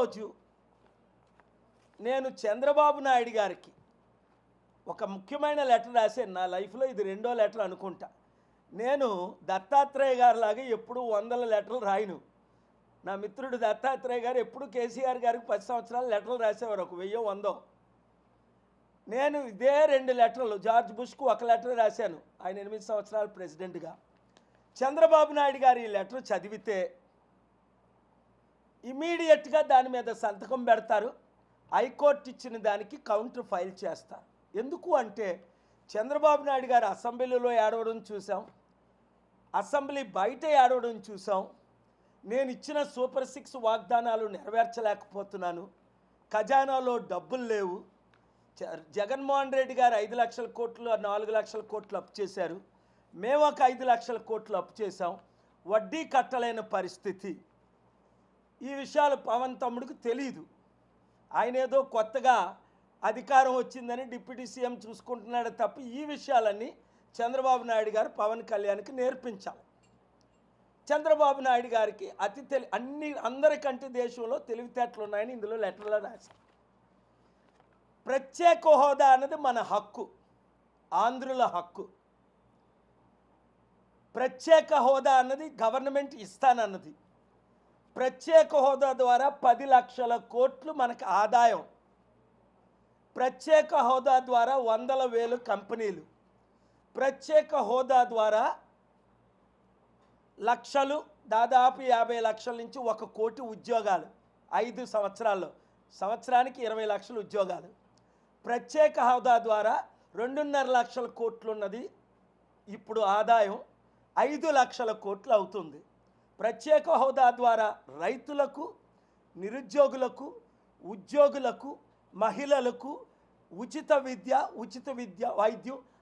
ఈరోజు నేను చంద్రబాబు నాయుడు గారికి ఒక ముఖ్యమైన లెటర్ రాశాను నా లైఫ్లో ఇది రెండో లెటర్ అనుకుంటా. నేను దత్తాత్రేయ గారు లాగా ఎప్పుడు వందల లెటర్లు రాయను. నా మిత్రుడు దత్తాత్రేయ గారు ఎప్పుడు కేసీఆర్ గారికి పది సంవత్సరాలు లెటర్లు రాసేవారు ఒక వెయ్యో వందో. నేను ఇదే రెండు లెటర్లు జార్జ్ బుష్కు ఒక లెటర్ రాశాను ఆయన ఎనిమిది సంవత్సరాలు ప్రెసిడెంట్గా. చంద్రబాబు నాయుడు గారు ఈ లెటర్ చదివితే ఇమీడియట్గా దాని మీద సంతకం పెడతారు. హైకోర్టు ఇచ్చిన దానికి కౌంటర్ ఫైల్ చేస్తారు. ఎందుకు అంటే చంద్రబాబు నాయుడు గారు అసెంబ్లీలో ఏడవడం చూసాం. అసెంబ్లీ బయట ఏడవడం చూసాం. నేను ఇచ్చిన సూపర్ సిక్స్ వాగ్దానాలు నెరవేర్చలేకపోతున్నాను. ఖజానాలో డబ్బులు లేవు. జ- జగన్మోహన్ రెడ్డి గారు ఐదు లక్షల కోట్లు నాలుగు లక్షల కోట్లు అప్పు చేశారు. మేము ఒక ఐదు లక్షల కోట్లు అప్పు చేసాం వడ్డీ కట్టలేని పరిస్థితి. ఈ విషయాలు పవన్ తమ్ముడికి తెలియదు ఆయన ఏదో కొత్తగా అధికారం వచ్చిందని డిప్యూటీ సీఎం చూసుకుంటున్నాడు తప్ప ఈ విషయాలన్నీ చంద్రబాబు నాయుడు గారు పవన్ కళ్యాణ్కి నేర్పించాలి. చంద్రబాబు నాయుడు గారికి అతి తెలి అన్ని అందరికంటే దేశంలో తెలివితేటలు ఉన్నాయని ఇందులో లెటర్లో రాశారు. ప్రత్యేక హోదా అన్నది మన హక్కు ఆంధ్రుల హక్కు. ప్రత్యేక హోదా అన్నది గవర్నమెంట్ ఇస్తానన్నది. ప్రత్యేక హోదా ద్వారా పది లక్షల కోట్లు మనకు ఆదాయం. ప్రత్యేక హోదా ద్వారా వందల వేలు కంపెనీలు. ప్రత్యేక హోదా ద్వారా లక్షలు దాదాపు యాభై లక్షల నుంచి ఒక కోటి ఉద్యోగాలు ఐదు సంవత్సరాల్లో. సంవత్సరానికి ఇరవై లక్షల ఉద్యోగాలు. ప్రత్యేక హోదా ద్వారా రెండున్నర లక్షల కోట్లు ఉన్నది. ఇప్పుడు ఆదాయం ఐదు లక్షల కోట్లు అవుతుంది. ప్రత్యేక హోదా ద్వారా రైతులకు నిరుద్యోగులకు ఉద్యోగులకు మహిళలకు ఉచిత విద్య ఉచిత విద్య వైద్యం